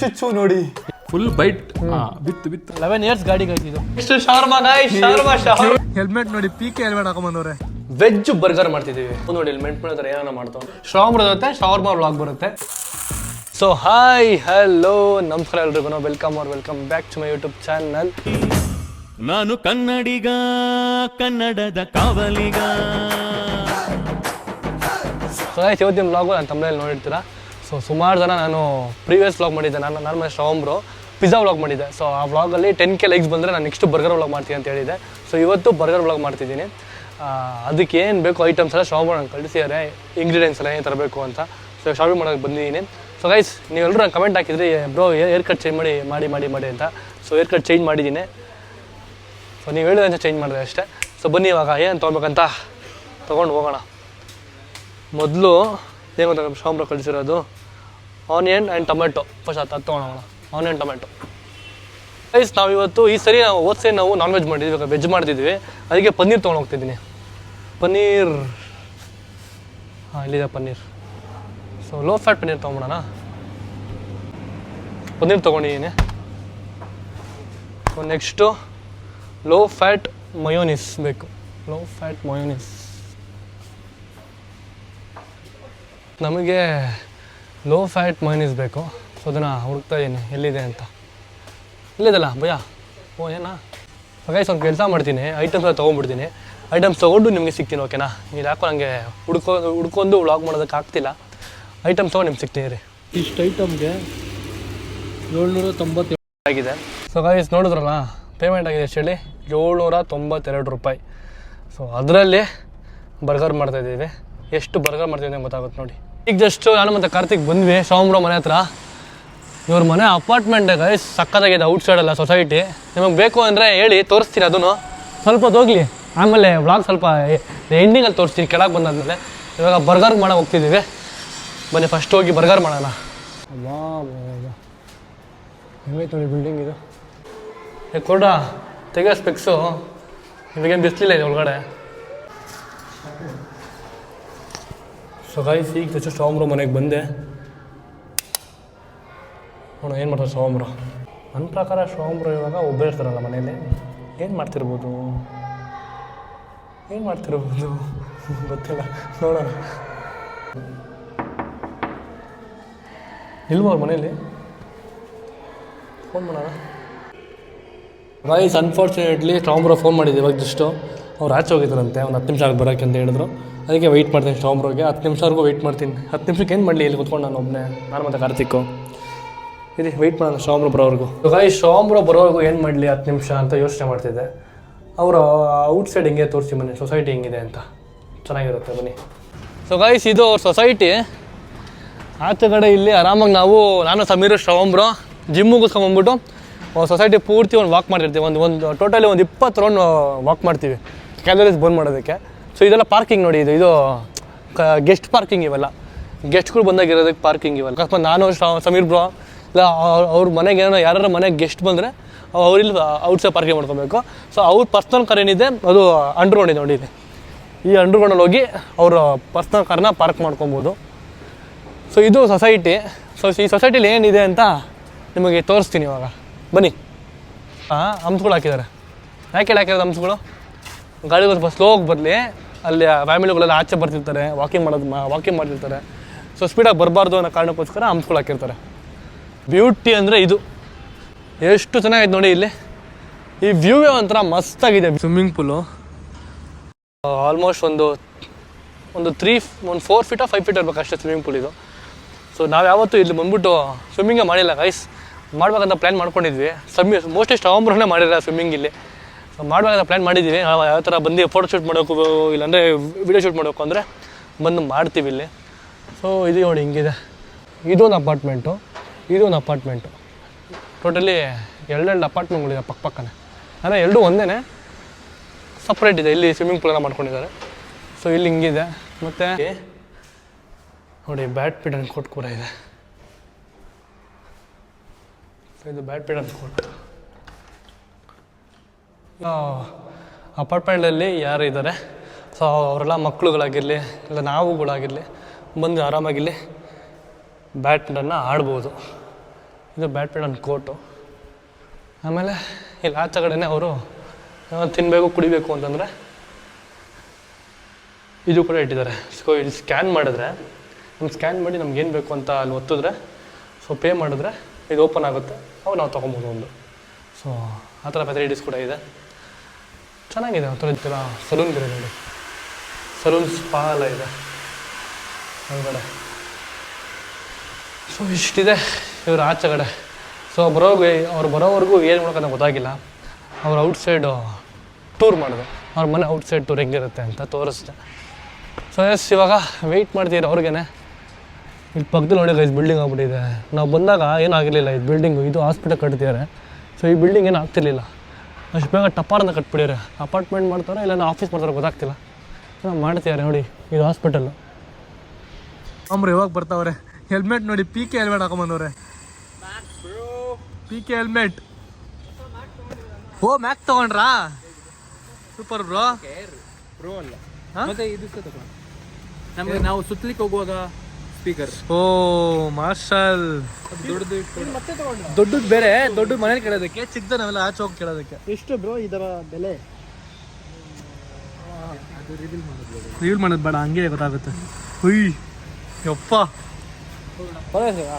ಚುಚ್ಚು ನೋಡಿ. Full byte ಬಿತ್ತು ಬಿತ್ತು. ಲೆವೆನ್ ಇಯರ್ಸ್ ಗಾಡಿ ಇದು. ಎಷ್ಟು ಶಾರ್ಮಾ ಗಾಯ್ಸ್ ಶಾರ್ಮಾ ಶಾರ್ಮಾ ಹೆಲ್ಮೆಟ್ ನೋಡಿ ಪಿ ಕೆ ಹೆಲ್ಮೆಟ್ ಹಾಕೊಂಬಂದವ್ರೆ. ವೆಜ್ ಬರ್ಗರ್ ಮಾಡ್ತಿದ್ದೀವಿ. ನೋಡಿ ಹೆಲ್ಮೆಟ್ ಮೆಂಟ್ ಮಾಡಿದ್ರೆ ಏನಾರ ಮಾಡ್ತಾವೆ ಶಾಮ್ ಬರುತ್ತೆ ಶಾವರ್ಮಾ ವ್ಲಾಗ್ ಬರುತ್ತೆ. ಸೊ ಹಾಯ್ ಹಲೋ ನಮಸ್ಕಾರ ಎಲ್ರಿಗೂ. Welcome R welcome back to my YouTube channel ನಾನು ಕನ್ನಡಿಗ ಕನ್ನಡದ ಕಾವಲಿಗ. ಸೊ ಇವತ್ತಿನ ವ್ಲಾಗು ನಾನು ತಮ್ಮನೇಲಿ ನೋಡಿರ್ತೀರ? ಸೊ ಸುಮಾರು ಜನ ನಾನು ಪ್ರೀವಿಯಸ್ ವ್ಲಾಗ್ ಮಾಡಿದ್ದೆ. ನಾನು ನಾನು ಮತ್ತೆ ಶ್ರವಮ್ರು ಪಿಜ್ಜಾ ವ್ಲಾಗ್ ಮಾಡಿದ್ದೆ. ಸೊ ಆ ವ್ಲಾಗಲ್ಲಿ ಟೆನ್ ಕೆ ಲೈಕ್ಸ್ ಬಂದರೆ ನಾನು ನೆಕ್ಸ್ಟ್ ಬರ್ಗರ್ ವ್ಲಾಗ್ ಮಾಡ್ತೀನಿ ಅಂತ ಹೇಳಿದ್ದೆ. ಸೊ ಇವತ್ತು ಬರ್ಗರ್ ವ್ಲಾಗ್ ಮಾಡ್ತಿದ್ದೀನಿ. ಅದಕ್ಕೆ ಏನು ಬೇಕು ಐಟಮ್ಸ್ ಎಲ್ಲ ಶಾಪ್ ನಂಗೆ ಕಳಿಸಿದ್ದಾರೆ ಇಂಗ್ರೀಡಿಯೆಂಟ್ಸ್ ಎಲ್ಲ ಏನು ತರಬೇಕು ಅಂತ. ಸೊ ಶಾಪಿಂಗ್ ಮಾಡೋಕ್ಕೆ ಬಂದಿದ್ದೀನಿ. ಸೊ ಗೈಸ್ ನೀವೆಲ್ಲರೂ ನಂಗೆ ಕಮೆಂಟ್ ಹಾಕಿದ್ರಿ. ಬ್ರೋ ಏರ್ ಕಟ್ ಚೇಂಜ್ ಮಾಡಿ ಮಾಡಿ ಮಾಡಿ ಮಾಡಿ ಅಂತ. ಸೊ ಏರ್ ಕಟ್ ಚೇಂಜ್ ಮಾಡಿದ್ದೀನಿ. ಸೊ ನೀವು ಹೇಳಿದಂತೆ ಚೇಂಜ್ ಮಾಡಿದೆ ಅಷ್ಟೇ. ಸೊ ಬನ್ನಿ ಇವಾಗ. ಏನು ತೊಗೊಬೇಕಂತ? ತೊಗೊಂಡು ಹೋಗೋಣ. ಮೊದಲು, ಏನು ಗೊತ್ತಾಗ ಶಾಂಬ್ರ ಕಳಿಸಿರೋದು? ಆನಿಯನ್ ಆ್ಯಂಡ್ ಟೊಮೆಟೊ ಫಸ್ಟ್ ಅದು ಆನಿಯನ್ ಟೊಮೆಟೊ ಪ್ರೈಸ್ ನಾವು ಇವತ್ತು ಈ ಸರಿ ನಾವು ಹೋದ ಸರಿ ನಾವು ನಾನ್ ವೆಜ್ ಮಾಡಿದ್ವಿ. ಇವಾಗ ವೆಜ್ ಮಾಡ್ತಿದ್ವಿ. ಅದಕ್ಕೆ ಪನ್ನೀರ್ ತೊಗೊಂಡು ಹೋಗ್ತಿದ್ದೀನಿ. ಪನ್ನೀರ್. ಹಾಂ, ಇಲ್ಲಿದೆ paneer. So low fat paneer ತೊಗೊಂಬಿಡೋಣ paneer ತೊಗೊಂಡಿದ್ದೀನಿ so next low fat mayonnaise ಬೇಕು. ಲೋ ಫ್ಯಾಟ್ ಮಯೋನಿಸ್ ನಮಗೆ ಲೋ ಫ್ಯಾಟ್ ಮೈನೀಸ್ ಬೇಕು. ಸೊ ಅದನ್ನು ಹುಡುಕ್ತಾ ಇದ್ದೀನಿ. ಎಲ್ಲಿದೆ ಅಂತ. ಇಲ್ಲಿದಲ್ಲ ಭಯ ಓ ಏನಾ? ಹಾಗಾಗಿ ಸ್ವಲ್ಪ ಕೆಲಸ ಮಾಡ್ತೀನಿ. ಐಟಮ್ಸ್ ಎಲ್ಲ ತೊಗೊಂಡ್ಬಿಡ್ತೀನಿ. ಐಟಮ್ಸ್ ತೊಗೊಂಡು ನಿಮಗೆ ಸಿಗ್ತೀನಿ ಓಕೆನಾ ನೀವು ಯಾಕೋ ನನಗೆ ಹುಡ್ಕೋ ಹುಡ್ಕೊಂಡು ವ್ಲಾಗ್ ಮಾಡೋದಕ್ಕೆ ಆಗ್ತಿಲ್ಲ. ಐಟಮ್ಸ್ ತೊಗೊಂಡು ನಿಮ್ಗೆ ಸಿಗ್ತೀನಿ ರೀ ಇಷ್ಟು ಐಟಮ್ಗೆ ಏಳ್ನೂರ ತೊಂಬತ್ತೇಳು ಆಗಿದೆ. ಸೊ ಹಾಗಾಗಿ ನೋಡಿದ್ರಲ್ಲ? ಪೇಮೆಂಟ್ ಆಗಿದೆ ಎಷ್ಟು ಹೇಳಿ? ಏಳ್ನೂರ ತೊಂಬತ್ತೆರಡು ರೂಪಾಯಿ. ಸೊ ಅದರಲ್ಲಿ ಬರ್ಗರ್ ಮಾಡ್ತಾಯಿದ್ದೀವಿ ಎಷ್ಟು ಬರ್ಗರ್ ಮಾಡ್ತಿದ್ದೀವಿ ಗೊತ್ತಾಗುತ್ತೆ ನೋಡಿ. ಈಗ ಜಸ್ಟ್ ನಾನು ಮತ್ತು ಕಾರ್ತಿಕ್ ಬಂದ್ವಿ ಸೋಮ್ರ ಮನೆ ಹತ್ರ. ಇವ್ರ ಮನೆ ಅಪಾರ್ಟ್ಮೆಂಟ್ ಗೈಸ್ ಸಕ್ಕತ್ತಾಗಿದೆ ಸೈಡ್ ಅಲ್ಲ ಸೊಸೈಟಿ ನಿಮಗೆ ಬೇಕು ಅಂದರೆ ಹೇಳಿ ತೋರಿಸ್ತೀನಿ ಅದನ್ನು. ಸ್ವಲ್ಪ ಹೋಗ್ಲಿ. ಆಮೇಲೆ ವ್ಲಾಗ್ ಸ್ವಲ್ಪ ಎಂಡಿಂಗಲ್ಲಿ ತೋರಿಸ್ತೀನಿ ಕೆಳಗೆ ಬಂದಾದ್ಮೇಲೆ. ಇವಾಗ ಬರ್ಗರ್ ಮಾಡೋ ಹೋಗ್ತಿದ್ದೀವಿ. ಬನ್ನಿ ಫಸ್ಟ್ ಹೋಗಿ ಬರ್ಗರ್ ಮಾಡೋಣ. ನೋಡಿ ಬಿಲ್ಡಿಂಗ್ ಇದು. ಏ ಕೊಡ ತೆಗಿಯೋ ಸ್ಪೆಕ್ಸು ಇವಾಗೇನು ಬಿಸ್ಲಿಲ್ಲ ಇದೆ ಒಳಗಡೆ? ಸೊ ಗೈಸ್ ಈಗ ಜಸ್ಟ್ ಸೋಮ್ರು ಮನೆಗೆ ಬಂದೆ. ನೋಡೋಣ, ಏನು ಮಾಡ್ತಾರೆ ಸೋಮ್ರು ನನ್ನ ಪ್ರಕಾರ ಸೋಮ್ರು ಇವಾಗ ಒಬ್ಬರೇ ಇರ್ತಾರಲ್ಲ ಮನೆಯಲ್ಲಿ. ಏನು ಮಾಡ್ತಿರ್ಬೋದು? ಏನು ಮಾಡ್ತಿರ್ಬೋದು? ಗೊತ್ತಿಲ್ಲ. ನೋಡೋಣ. ಇಲ್ವ ಮನೇಲಿ ಫೋನ್ ಮಾಡೋಣ. ಗೈಸ್ ಅನ್ಫಾರ್ಚುನೇಟ್ಲಿ ಸ್ಟಾಮ್ರೋ ಫೋನ್ ಮಾಡಿದ್ದೆ ಇವಾಗ ಜಸ್ಟು ಅವ್ರು ಆಚೆ ಹೋಗಿದ್ರಂತೆ, ಒಂದು ಹತ್ತು ನಿಮಿಷ ಆಗಿ ಬರೋಕ್ಕೆ ಅಂತ ಹೇಳಿದ್ರು. ಅದಕ್ಕೆ ವೆಯ್ಟ್ ಮಾಡ್ತೀನಿ ಸ್ಟೋಮ್ರೋಗೆ ಹತ್ತು ನಿಮಿಷವರೆಗೂ ವೆಯ್ಟ್ ಮಾಡ್ತೀನಿ. ಹತ್ತು ನಿಮಿಷಕ್ಕೆ ಏನು ಮಾಡಲಿ? ಇಲ್ಲಿ ಕುತ್ಕೊಂಡು ನಾನು ಒಬ್ಬನೇ ನಾನು ಮತ್ತೆ ಕಾರ್ತಿಕ್ಕು. ಇದೆ ವೆಯ್ಟ್ ಮಾಡೋಣ ಸ್ಟಾಮ್ರೋ ಬರೋವರೆಗೂ ಈ ಸ್ಟಾಮ್ರೋ ಬರೋವರೆಗೂ ಏನು ಮಾಡಲಿ ಹತ್ತು ನಿಮಿಷ ಅಂತ ಯೋಚನೆ ಮಾಡ್ತಿದ್ದೆ. ಅವರು ಔಟ್ ಸೈಡ್ ಹಿಂಗೆ ತೋರಿಸಿ ಬನ್ನಿ ಸೊಸೈಟಿ ಹೆಂಗಿದೆ ಅಂತ. ಚೆನ್ನಾಗಿರುತ್ತೆ, ಬನ್ನಿ. ಸೊ ಗಾಯ್ಸ್ ಇದು ಅವ್ರ ಸೊಸೈಟಿ ಆಚೆ ಕಡೆ ಇಲ್ಲಿ ಆರಾಮಾಗಿ ನಾವು, ನಾನು, ಸಮೀರ್ ಶ್ರವಂಬ್ರು ಜಿಮ್ ಮುಗಿಸ್ಕೊಂಬಂದ್ಬಿಟ್ಟು ಸೊಸೈಟಿ ಪೂರ್ತಿ ಒಂದು ವಾಕ್ ಮಾಡಿರ್ತೀವಿ ಒಂದು ಒಂದು ಟೋಟಲಿ ಒಂದು ಇಪ್ಪತ್ತು ರೌಂಡ್ ವಾಕ್ ಮಾಡ್ತೀವಿ. ಕ್ಯಾಲರೀಸ್ ಬರ್ನ್ ಮಾಡೋದಕ್ಕೆ. ಸೊ ಇದೆಲ್ಲ ಪಾರ್ಕಿಂಗ್ ನೋಡಿ, ಇದು ಇದು ಗೆಸ್ಟ್ ಪಾರ್ಕಿಂಗ್ ಇವೆಲ್ಲ. ಗೆಸ್ಟ್ಗಳು ಬಂದಾಗ ಇರೋದಕ್ಕೆ ಪಾರ್ಕಿಂಗ್ ಇವೆಲ್ಲ. ಅಕಸ್ಮಾತ್ ನಾನು ಸಮೀರ್ ಬ್ರೋ ಇಲ್ಲ, ಅವ್ರ- ಮನೆಗೆ ಏನೋ ಯಾರು ಮನೆಗೆ ಗೆಸ್ಟ್ ಬಂದರೆ ಅವ್ರಿಲ್ಲಿ ಔಟ್ಸೈಡ್ ಪಾರ್ಕಿಂಗ್ ಮಾಡ್ಕೊಬೇಕು. ಸೊ ಅವ್ರ ಪರ್ಸ್ನಲ್ ಕಾರ್ ಏನಿದೆ, ಅದು ಅಂಡರ್ಗ್ರೌಂಡ್ ಇದೆ ನೋಡಿ ಈ ಅಂಡರ್ಗ್ರೌಂಡಲ್ಲಿ ಹೋಗಿ, ಅವರು ಪರ್ಸ್ನಲ್ ಕಾರ್ನ ಪಾರ್ಕ್ ಮಾಡ್ಕೊಬೋದು. ಸೊ ಇದು ಸೊಸೈಟಿ ಸೊ ಈ ಸೊಸೈಟಿಲಿ ಏನಿದೆ ಅಂತ ನಿಮಗೆ ತೋರಿಸ್ತೀನಿ ಇವಾಗ. ಬನ್ನಿ. ಹಾಂ ಹಂಪ್ಸ್ಗಳು ಹಾಕಿದ್ದಾರೆ. ಯಾಕೆ ಹಾಕಿರೋದು ಹಂಪ್ಸ್ಗಳು ಗಾಡಿಗಳು ಸ್ವಲ್ಪ ಸ್ಲೋ ಹೋಗಿ ಬರಲಿ. ಅಲ್ಲಿ ಫ್ಯಾಮಿಲಿಗಳೆಲ್ಲ ಆಚೆ ಬರ್ತಿರ್ತಾರೆ ವಾಕಿಂಗ್ ಮಾಡೋದು ವಾಕಿಂಗ್ ಮಾಡ್ತಿರ್ತಾರೆ. ಸೊ ಸ್ಪೀಡಾಗಿ ಬರಬಾರ್ದು ಅನ್ನೋ ಕಾರಣಕ್ಕೋಸ್ಕರ ಹಂಪ್ಸ್ಗಳು ಹಾಕಿರ್ತಾರೆ. ಬ್ಯೂಟಿ ಅಂದರೆ ಇದು. ಎಷ್ಟು ಚೆನ್ನಾಗಿದೆ ನೋಡಿ ಇಲ್ಲಿ. ಈ ವ್ಯೂವೇ ಒಂಥರ ಮಸ್ತಾಗಿದೆ ಸ್ವಿಮ್ಮಿಂಗ್ ಪೂಲು ಆಲ್ಮೋಸ್ಟ್ ಒಂದು ಒಂದು ತ್ರೀ ಒಂದು ಫೋರ್ ಫೀಟಾ ಫೈವ್ ಫೀಟ್ ಇರಬೇಕು ಅಷ್ಟೇ ಸ್ವಿಮ್ಮಿಂಗ್ ಪೂಲ್ ಇದು. ಸೊ ನಾವು ಯಾವತ್ತೂ ಇಲ್ಲಿ ಬಂದ್ಬಿಟ್ಟು ಸ್ವಿಮ್ಮಿಂಗೇ ಮಾಡಿಲ್ಲ ಗೈಸ್ ಮಾಡ್ಬೇಕಂತ ಪ್ಲ್ಯಾನ್ ಮಾಡ್ಕೊಂಡಿದ್ವಿ. ಸಮ್ಮಿ ಮೋಸ್ಟ್ಲಿ ಸ್ಟಾಂಬ್ರನ್ನೇ ಮಾಡಿರಲ್ಲ ಸ್ವಿಮ್ಮಿಂಗ್ ಇಲ್ಲಿ. ಮಾಡ್ಬೇಕಂತ ಪ್ಲ್ಯಾನ್ ಮಾಡಿದ್ದೀವಿ ಯಾವ ಥರ ಬಂದು ಫೋಟೋ ಶೂಟ್ ಮಾಡೋಕ್ಕೂ ಇಲ್ಲಾಂದರೆ ವಿಡಿಯೋ ಶೂಟ್ ಮಾಡೋಕ್ಕೂ ಅಂದರೆ ಬಂದು ಮಾಡ್ತೀವಿ ಇಲ್ಲಿ. ಸೊ ಇದು ನೋಡಿ ಹಿಂಗಿದೆ. ಇದೊಂದು ಅಪಾರ್ಟ್ಮೆಂಟು ಇದೊಂದು ಅಪಾರ್ಟ್ಮೆಂಟು ಟೋಟಲಿ ಎರಡೆರಡು ಅಪಾರ್ಟ್ಮೆಂಟ್ಗಳಿದೆ ಪಕ್ಕ ಪಕ್ಕನೇ. ಅಂದರೆ ಎರಡೂ ಒಂದೇ ಸಪ್ರೇಟ್ ಇದೆ. ಇಲ್ಲಿ ಸ್ವಿಮ್ಮಿಂಗ್ ಪೂಲ್ ಎಲ್ಲ ಮಾಡ್ಕೊಂಡಿದ್ದಾರೆ. ಸೊ ಇಲ್ಲಿ ಹಿಂಗಿದೆ. ಮತ್ತು ನೋಡಿ ಬ್ಯಾಡ್ಮಿಂಟನ್ ಕೋರ್ಟ್ ಕೂಡ ಇದೆ. ಸೊ ಇದು ಬ್ಯಾಡ್ಮಿಂಟನ್ ಕೋರ್ಟ್ ಅಪಾರ್ಟ್ಮೆಂಟಲ್ಲಿ ಯಾರು ಇದ್ದಾರೆ ಸೊ ಅವರೆಲ್ಲ ಮಕ್ಕಳುಗಳಾಗಿರಲಿ ಇಲ್ಲ ನಾವುಗಳಾಗಿರಲಿ, ಬಂದು ಆರಾಮಾಗಿಲ್ಲಿ ಬ್ಯಾಡ್ಮಿಂಟನ್ನ ಆಡ್ಬೋದು. ಇದು ಬ್ಯಾಡ್ಮಿಂಟನ್ ಕೋರ್ಟು ಆಮೇಲೆ ಇಲ್ಲಿ ಆಚೆ ಕಡೆನೇ ಅವರು ತಿನ್ನಬೇಕು ಕುಡಿಬೇಕು ಅಂತಂದರೆ ಇದು ಕೂಡ ಇಟ್ಟಿದ್ದಾರೆ. ಸೊ ಇಲ್ಲಿ ಸ್ಕ್ಯಾನ್ ಮಾಡಿದ್ರೆ ನಮ್ಮ ಸ್ಕ್ಯಾನ್ ಮಾಡಿ ನಮ್ಗೆ ಏನು ಬೇಕು ಅಂತ ಅಲ್ಲಿ ಒತ್ತಿದ್ರೆ ಸೊ ಪೇ ಮಾಡಿದ್ರೆ ಇದು ಓಪನ್ ಆಗುತ್ತೆ. ಅವಾಗ ನಾವು ತೊಗೊಬೋದು ಒಂದು. ಸೊ ಆ ಥರ ಫೆಸಿಲಿಟೀಸ್ ಕೂಡ ಇದೆ. ಚೆನ್ನಾಗಿದೆ ಆ ಥರ ಸಲೂನ್ ಬೇರೆ ನೋಡಿ. ಸಲೂನ್ ಸ್ಪಾ ಎಲ್ಲ ಇದೆ. ಒಳಗಡೆ. ಸೊ ಇಷ್ಟಿದೆ ಇವ್ರ ಆಚೆ ಕಡೆ ಸೊ ಬರೋಗೆ ಅವ್ರು ಬರೋವರೆಗೂ ಏನು ಮಾಡೋಕ್ಕಂತ ಗೊತ್ತಾಗಿಲ್ಲ. ಅವ್ರು ಔಟ್ಸೈಡು ಟೂರ್ ಮಾಡಿದೆ. ಅವ್ರ ಮನೆ ಔಟ್ಸೈಡ್ ಟೂರ್ ಹೆಂಗಿರುತ್ತೆ ಅಂತ ತೋರಿಸ್ದೆ. ಸೊ ಎಸ್ ಇವಾಗ ವೆಯ್ಟ್ ಮಾಡ್ತೀರಿ ಅವ್ರಿಗೇನೆ. ಇಲ್ಲಿ ಪಕ್ಕದಲ್ಲಿ ನೋಡಿ ಇದು ಬಿಲ್ಡಿಂಗ್ ಆಗ್ಬಿಟ್ಟಿದೆ. ನಾವು ಬಂದಾಗ ಏನಾಗಿರಲಿಲ್ಲ, ಇದು ಬಿಲ್ಡಿಂಗು ಇದು ಹಾಸ್ಪಿಟಲ್ ಕಟ್ತಿದ್ದಾರೆ ಸೊ ಈ ಬಿಲ್ಡಿಂಗ್ ಏನು ಆಗ್ತಿರ್ಲಿಲ್ಲ. ಅಷ್ಟು ಬೇಗ ಟಪಾರನ್ನ ಕಟ್ಬಿಡ್ಯಾರ ಅಪಾರ್ಟ್ಮೆಂಟ್ ಮಾಡ್ತಾರೆ ಇಲ್ಲ ಆಫೀಸ್ ಮಾಡ್ತಾರೆ ಗೊತ್ತಾಗ್ತಿಲ್ಲ. ನಾವು ಮಾಡ್ತಿದ್ದಾರೆ ನೋಡಿ ಇದು ಹಾಸ್ಪಿಟಲ್ಲು ಅಮ್ರ ಇವಾಗ ಬರ್ತಾವ್ರೆ? ಹೆಲ್ಮೆಟ್ ನೋಡಿ ಪಿ ಕೆ ಹೆಲ್ಮೆಟ್ ಹಾಕೊಂಬಂದವ್ರೆ. ಪಿ ಕೆ ಹೆಲ್ಮೆಟ್ ಓ ಮ್ಯಾಕ್ ತಗೊಂಡ್ರಾ? ಸೂಪರ್ ಬ್ರೋ ಬ್ರೋ ಅಲ್ಲ. ಮತ್ತೆ ಇದು ನಮಗೆ ನಾವು ಸುತ್ತಲಿಕ್ಕೆ ಹೋಗುವಾಗ ಸ್ಪೀಕರ್ ಓ ಮಾರ್ಷಲ್. ದೊಡ್ಡದು ದೊಡ್ಡದು ಬೇರೆ ದೊಡ್ಡ ಮನೇಲಿ ಕೇಳೋದಕ್ಕೆ ಚಿಕ್ಕದ ನಾವೆಲ್ಲ ಆಚೆ ಹೋಗಿ ಕೇಳೋದಕ್ಕೆ. ಎಷ್ಟು ಬ್ರೋ ಇದರ ಬೆಲೆ? ರಿವೀಲ್ ಮಾಡೋದು ಬೇಡ. ಹಂಗೆ ಗೊತ್ತಾಗುತ್ತೆ. ಹುಯ್ ಯಪ್ಪ.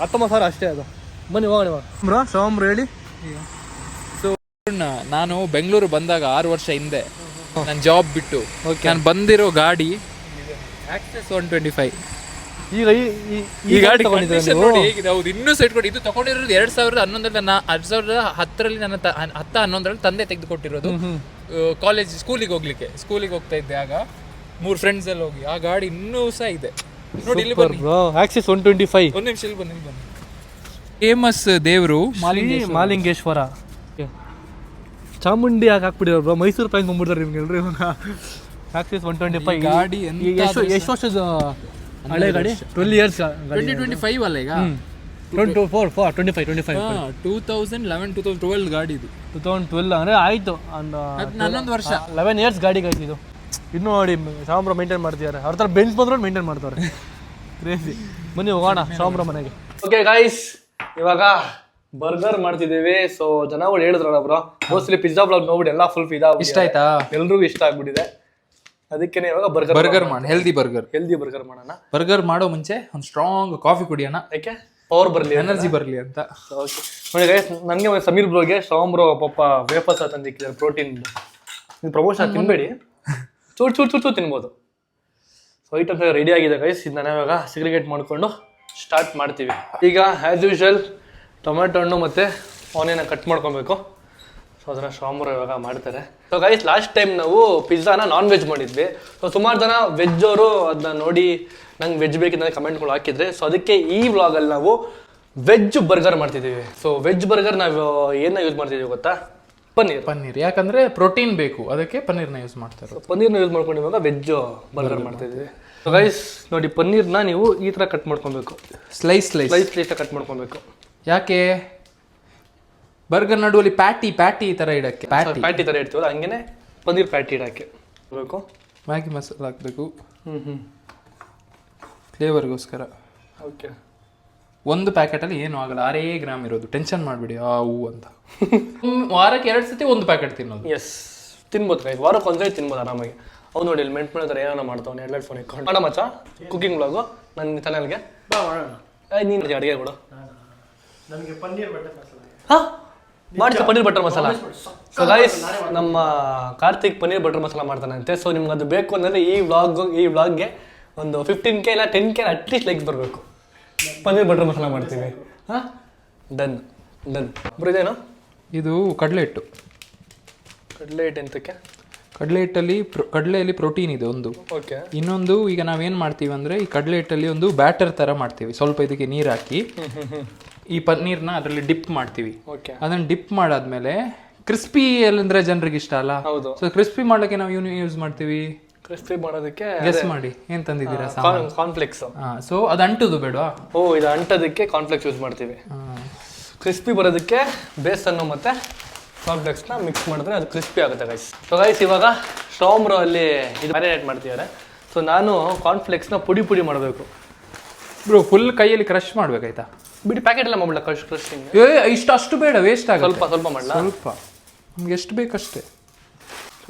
ಹತ್ತೊಂಬತ್ತು ಸಾವಿರ ಅಷ್ಟೇ ಅದು. ಬನ್ನಿ ಹೋಗೋಣ ಬ್ರೋ ಸೋಮ್ ಹೇಳಿ. ನಾನು ಬೆಂಗಳೂರು ಬಂದಾಗ ಆರು ವರ್ಷ ಹಿಂದೆ ನನ್ನ ಜಾಬ್ ಬಿಟ್ಟು ನಾನು ಬಂದಿರೋ ಗಾಡಿ ಆಕ್ಸೆಸ್ ಒನ್ ಟ್ವೆಂಟಿ ಫೈವ್ ಈಗ ಈ ಗಾಡಿ condition ನೋಡಿ ಹೇಗಿದೆ ಹೌದು ಇನ್ನೂ ಸೈಟ್ ಕೊಡಿ. ಇದು ತಗೊಂಡಿರೋದು ಎರಡ್ ಸಾವಿರದ ಹನ್ನೊಂದರಲ್ಲಿ ನನ್ನ ಎರಡ್ ಸಾವಿರದ ಹತ್ತರಲ್ಲಿ ನನ್ನ ತ- ಹನ್- ಹತ್ತ ಹನ್ನೊಂದರಲ್ಲಿ ತಂದೆ ತೆಗೆದುಕೊಟ್ಟಿರೋದು. ಕಾಲೇಜ್ ಸ್ಕೂಲಿಗೆ ಹೋಗ್ಲಿಕ್ಕೆ. ಸ್ಕೂಲಿಗೆ ಹೋಗ್ತಾ ಇದ್ದೆ ಆಗ. ಮೂರು ಫ್ರೆಂಡ್ಸ್ ಎಲ್ಲ ಹೋಗಿ. ಆ ಗಾಡಿ ಇನ್ನೂ ಸಹ ಇದೆ. ನೋಡಿ ಇಲ್ಲಿ ಬನ್ನಿ. ಆಕ್ಸಿಸ್ ಒನ್ ಟ್ವೆಂಟಿ ಫೈವ್ ಒಂದ್ ನಿಮಿಷ ಇಲ್ಲಿ ಬನ್ನಿ ಇಲ್ಲಿ ಬನ್ನಿ. ಫೇಮಸ್ ದೇವರು ಮಾಲಿಂಗೇಶ್ವರ. ಚಾಮುಂಡಿ ಯಾಕೆ ಹಾಕ್ಬಿಟ್ಟಿರೋ ಬ್ರೋ ಮೈಸೂರು ಪ್ರೈಸ್ ಬಂದ್ಬಿಡ್ತಾರೆ ನಿಮ್ಗೆ ಎಲ್ರು ಇವಾಗ ಆಕ್ಸಿಸ್ ಒನ್ ಟ್ವೆಂಟಿ ಫೈವ್ ಗಾಡಿ ಎಷ್ಟು ಎಷ್ಟು ವರ್ಷದ ಹಳೆ ಗಾಡಿ? Twelve years twenty twenty five ಅಲ್ಲ ಈಗ? Twenty four four twenty five twenty five two thousand eleven two thousand twelve ಗಾಡಿ ಇದು. ಟೂ ತೌಸಂಡ್ ಟ್ವೆಲ್ ಅಂದರೆ ಆಯಿತು. ಒಂದು ಅದ್ ಹನ್ನೊಂದು ವರ್ಷ. ಲೆವೆನ್ ಇಯರ್ಸ್ ಗಾಡಿ ಆಯ್ತು ಇದು. ಇನ್ನು ನೋಡಿ ಶಾಮ್ರ ಮೇಂಟೈನ್ ಮಾಡ್ತಿದ್ದಾರೆ. ಅವ್ರ ಥರ ಬೆಂಚ್ ಬಂದ್ರು ಮೇಂಟೈನ್ ಮಾಡ್ತಾರೆ. ಕ್ರೇಜಿ ಬನ್ನಿ ಹೋಗೋಣ ಶಾಮ್ರ ಮನೆಗೆ. ಓಕೆ ಗಾಯ್ಸ್ ಇವಾಗ ಬರ್ಗರ್ ಮಾಡ್ತಿದ್ದೀವಿ. ಸೊ ಜನಗಳು ಹೇಳಿದ್ರಲ್ಲ ಬ್ರೋ ಮೋಸ್ಟ್ಲಿ ಪಿಜ್ಜಾ ಬ್ಲಾಗ್ ನೋಡ್ಬಿಟ್ಟು ಎಲ್ಲ ಫುಲ್ ಫಿದಾ ಇಷ್ಟ ಆಯ್ತಾ? ಎಲ್ರಿಗೂ ಇಷ್ಟ ಆಗ್ಬಿಟ್ಟಿದೆ. ಅದಕ್ಕೇನೆ ಇವಾಗ ಬರ್ಗರ್ ಬರ್ಗರ್ ಮಾಡಿ ಹೆಲ್ದಿ ಬರ್ಗರ್ ಹೆಲ್ದಿ ಬರ್ಗರ್ ಮಾಡೋಣ. ಬರ್ಗರ್ ಮಾಡೋ ಮುಂಚೆ ಒಂದು ಸ್ಟ್ರಾಂಗ್ ಕಾಫಿ ಕುಡಿಯೋಣ. ಯಾಕೆ? ಪವರ್ ಬರಲಿ ಎನರ್ಜಿ ಬರಲಿ ಅಂತ. ಓಕೆ ನೋಡಿ ನನಗೆ ಸಮೀರ್ ಬ್ರೋಗೆ ಶಾಮ್ ಬ್ರೋ ಪಾಪ ವೇಪಸ್ ತಂದಿಕ್ಕಿದ್ದಾರೆ ಪ್ರೋಟೀನ್ ಇದು ಪ್ರಮೋಷನ್ ತಿನ್ಬೇಡಿ. ಚೂರು ಚೂರು ಚೂರು ಚೂರು ತಿನ್ಬೋದು. ಸೊ ಐಟಮ್ಸ್ ರೆಡಿ ಆಗಿದೆ ಗೈಸ್ ಇದನ್ನ ಇವಾಗ ಸಿಗ್ರಿಗೇಟ್ ಮಾಡಿಕೊಂಡು ಸ್ಟಾರ್ಟ್ ಮಾಡ್ತೀವಿ. ಈಗ ಆ್ಯಸ್ ಯೂಶುವಲ್ ಟೊಮೆಟೊ ಹಣ್ಣು ಮತ್ತು ಆನಿಯನ್ನ ಕಟ್ ಮಾಡ್ಕೊಬೇಕು. ಸೊ ಅದನ್ನು ಶಾಮ್ರು ಇವಾಗ ಮಾಡ್ತಾರೆ. ಸೊ ಗೈಸ್ ಲಾಸ್ಟ್ ಟೈಮ್ ನಾವು ಪಿಜ್ಜಾನ ನಾನ್ ವೆಜ್ ಮಾಡಿದ್ವಿ. ಸೊ ಸುಮಾರು ಜನ ವೆಜ್ ಅವರು ಅದನ್ನ ನೋಡಿ ನಂಗೆ ವೆಜ್ ಬೇಕಿದ್ದ ಕಮೆಂಟ್ಗಳು ಹಾಕಿದ್ರೆ. ಸೊ ಅದಕ್ಕೆ ಈ ವ್ಲಾಗಲ್ಲಿ ನಾವು ವೆಜ್ ಬರ್ಗರ್ ಮಾಡ್ತಿದ್ದೀವಿ. ಸೊ ವೆಜ್ ಬರ್ಗರ್ ನಾವು ಏನ ಯೂಸ್ ಮಾಡ್ತಿದ್ದೀವಿ ಗೊತ್ತಾ? ಪನ್ನೀರ್. ಪನ್ನೀರ್. ಯಾಕಂದ್ರೆ ಪ್ರೋಟೀನ್ ಬೇಕು. ಅದಕ್ಕೆ ಪನ್ನೀರ್ನ ಯೂಸ್ ಮಾಡ್ತಾರೆ. ಪನ್ನೀರ್ನ ಯೂಸ್ ಮಾಡ್ಕೊಂಡು ಇವಾಗ ವೆಜ್ ಬರ್ಗರ್ ಮಾಡ್ತಿದ್ದೀವಿ. ಸೊ ಗೈಸ್ ನೋಡಿ ಪನ್ನೀರ್ನ ನೀವು ಈ ಥರ ಕಟ್ ಮಾಡ್ಕೊಬೇಕು. Slice slice slice slice cut ಮಾಡ್ಕೊಬೇಕು. ಯಾಕೆ? ಬರ್ಗರ್ ನಡುವಲ್ಲಿ ಪ್ಯಾಟಿ ಪ್ಯಾಟಿ ಈ ತರ ಇಡಕ್ಕೆ ಪ್ಯಾಟಿ. ಪ್ಯಾಟಿ ಥರ ಇಡ್ತೀವಲ್ಲ ಹಂಗೇನೆ ಪನ್ನೀರ್ ಪ್ಯಾಟಿ ಇಡಕ್ಕೆ. ಬೇಕು. ಮ್ಯಾಗಿ ಮಸಾಲ ಹಾಕಬೇಕು. ಹ್ಞೂ ಹ್ಞೂ ಫ್ಲೇವರ್ಗೋಸ್ಕರ. ಓಕೆ. ಒಂದು ಪ್ಯಾಕೆಟಲ್ಲಿ ಏನು ಆಗಲ್ಲ ಆರೇ ಗ್ರಾಮ್ ಇರೋದು. ಟೆನ್ಷನ್ ಮಾಡಬೇಡಿ ಆ ಹೂ ಅಂತ. ವಾರಕ್ಕೆ ಎರಡು ಸತಿ ಒಂದು ಪ್ಯಾಕೆಟ್ ತಿನ್ನೋದು. ಎಸ್ ತಿನ್ಬೋದು ಗೈಸ್ ವಾರಕ್ಕೆ ಒಂದೇ ತಿನ್ಬೋದು ಆರಾಮಾಗಿ. ಅವ್ನು ನೋಡಿ ಇಲ್ಲಿ ಮೆಂಟ್ ಮಾಡಿದ್ರೆ ಏನೋ ಮಾಡ್ತಾವ್ನೆ ಎರಡು ಫೋನ್ ಇಟ್ಕೊಂಡು. ಮಾಡ ಮಚ್ಚ? ಕುಕಿಂಗ್ ಬ್ಲಾಗು ನನ್ನ ಚಾನಲ್ಗೆ ನೀನು ಅಡುಗೆ ಕೊಡು ಹಾಂ? ಮಾಡ್ತೀವಿ paneer butter masala? So guys ನಮ್ಮ ಕಾರ್ತಿಕ್ ಪನ್ನೀರ್ ಬಟರ್ ಮಸಾಲ ಮಾಡ್ತಾನಂತೆ ಸೊ ನಿಮ್ಗೆ ಅದು ಬೇಕು ಅಂದರೆ ಈ ವ್ಲಾಗ್ ಈ ವ್ಲಾಗ್ಗೆ ಒಂದು ಫಿಫ್ಟೀನ್ ಕೆ ಇಲ್ಲ ten K at least likes ಬರಬೇಕು. ಪನ್ನೀರ್ ಬಟರ್ ಮಸಾಲ ಮಾಡ್ತೀವಿ. ಹಾಂ? ಡನ್ ಡನ್ ಇದೇನು? ಇದು ಕಡಲೆ ಹಿಟ್ಟು ಕಡಲೆ ಹಿಟ್ಟು ಎಂತಕ್ಕೆ? ಕಡಲೆ ಹಿಟ್ಟಲ್ಲಿ ಪ್ರೊ- ಕಡಲೆಯಲ್ಲಿ ಪ್ರೋಟೀನ್ ಇದೆ ಒಂದು. ಓಕೆ ಇನ್ನೊಂದು ಈಗ ನಾವೇನು ಮಾಡ್ತೀವಿ ಅಂದರೆ ಈ ಕಡಲೆ ಹಿಟ್ಟಲ್ಲಿ ಒಂದು ಬ್ಯಾಟರ್ ಥರ ಮಾಡ್ತೀವಿ. ಸ್ವಲ್ಪ ಇದಕ್ಕೆ ನೀರು ಹಾಕಿ. ಈ ಪನ್ನೀರ್ನ ಅದರಲ್ಲಿ ಡಿಪ್ ಮಾಡ್ತೀವಿ. ಓಕೆ ಅದನ್ನು ಡಿಪ್ ಮಾಡಾದ್ಮೇಲೆ ಕ್ರಿಸ್ಪಿ ಅಂದ್ರೆ ಜನರಿಗೆ ಇಷ್ಟ ಅಲ್ಲ? ಹೌದು. ಸೊ ಕ್ರಿಸ್ಪಿ ಮಾಡೋಕ್ಕೆ ನಾವು ಏನು ಯೂಸ್ ಮಾಡ್ತೀವಿ? ಕ್ರಿಸ್ಪಿ ಮಾಡೋದಕ್ಕೆ ಗೆಸ್ ಮಾಡಿ. ಏನ್ ತಂದಿದ್ದೀರಾ ಕಾನ್ಫ್ಲೆಕ್ಸ್ ಸೊ ಅದು ಅಂಟುದು ಬೇಡವಾ? ಓ ಇದು ಅಂಟೋದಕ್ಕೆ ಕಾನ್ಫ್ಲೆಕ್ಸ್ ಯೂಸ್ ಮಾಡ್ತೀವಿ. ಕ್ರಿಸ್ಪಿ ಬರೋದಕ್ಕೆ ಬೇಸನ್ನು ಮತ್ತೆ ಕಾನ್ಫ್ಲೆಕ್ಸ್ನ ಮಿಕ್ಸ್ ಮಾಡಿದ್ರೆ ಅದು ಕ್ರಿಸ್ಪಿ ಆಗುತ್ತೆ ಗೈಸ್ ಸೊ ಗೈಸ್ ಇವಾಗ ಸ್ಟೋಮ್ರೋ ಅಲ್ಲಿ ಇದು ಮ್ಯಾರಿನೇಟ್ ಮಾಡ್ತಿದ್ದಾರೆ. ಸೊ ನಾನು ಕಾರ್ನ್ಫ್ಲೆಕ್ಸ್ನ ಪುಡಿ ಪುಡಿ ಮಾಡಬೇಕು. ಬ್ರೋ ಫುಲ್ ಕೈಯಲ್ಲಿ ಕ್ರಶ್ ಮಾಡ್ಬೇಕಾಯ್ತಾ? ಬಿಡಿ ಪ್ಯಾಕೆಟ್ ಎಲ್ಲ ಮಾಡಲ್ಲ ಕ್ರಶ್ ಕ್ರಶಿಂಗ್ ಏ ಇಷ್ಟು ಅಷ್ಟು ಬೇಡ ವೇಸ್ಟ್ ಆಗುತ್ತೆ. ಸ್ವಲ್ಪ ಸ್ವಲ್ಪ ಮಾಡಲ್ಲ ಸ್ವಲ್ಪ. ನಮ್ಗೆ ಎಷ್ಟು ಬೇಕಷ್ಟೇ.